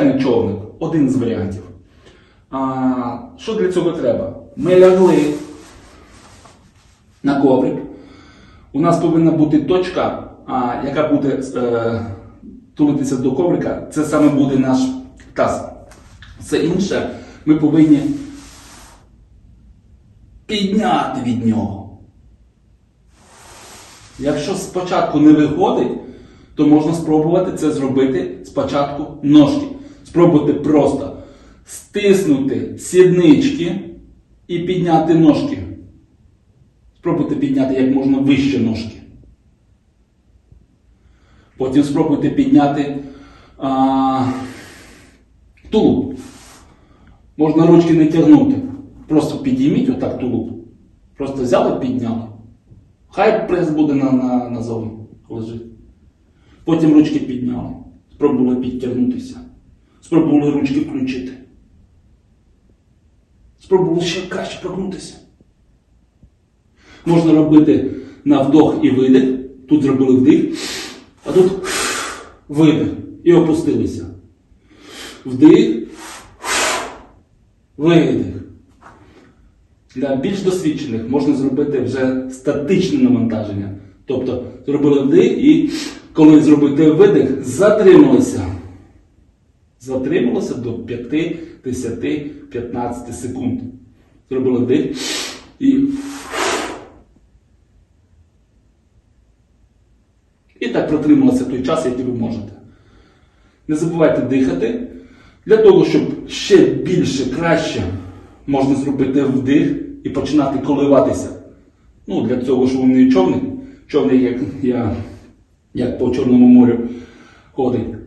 звичайний човник, один з варіантів. А, що для цього треба? Ми лягли на коврик. У нас повинна бути точка, а, яка буде е, тулитися до коврика. Це саме буде наш таз. Все інше ми повинні підняти від нього. Якщо спочатку не виходить, то можна спробувати це зробити спочатку ножки. Спробуйте просто стиснути сіднички і підняти ножки. Спробуйте підняти як можна вище ножки. Потім спробуйте підняти а, тулуб. Можна ручки не тягнути. Просто підійміть отак тулуб. Просто взяли, підняли. Хай прес буде на, на, назовні лежить. Потім ручки підняли. Спробували підтягнутися. Спробували ручки включити. Спробували ще краще прогнутися. Можна робити на вдох і видих. Тут зробили вдих, а тут видих. І опустилися. Вдих, видих. Для більш досвідчених можна зробити вже статичне навантаження. Тобто зробили вдих і коли зробите видих, затрималися. Затрималося до 5, 10, 15 секунд. Зробили вдих і. І так протрималося той час, який ви можете. Не забувайте дихати. Для того, щоб ще більше, краще можна зробити вдих і починати коливатися. Ну, для цього ж вони човник. Човник, як, я, як по Чорному морю ходить.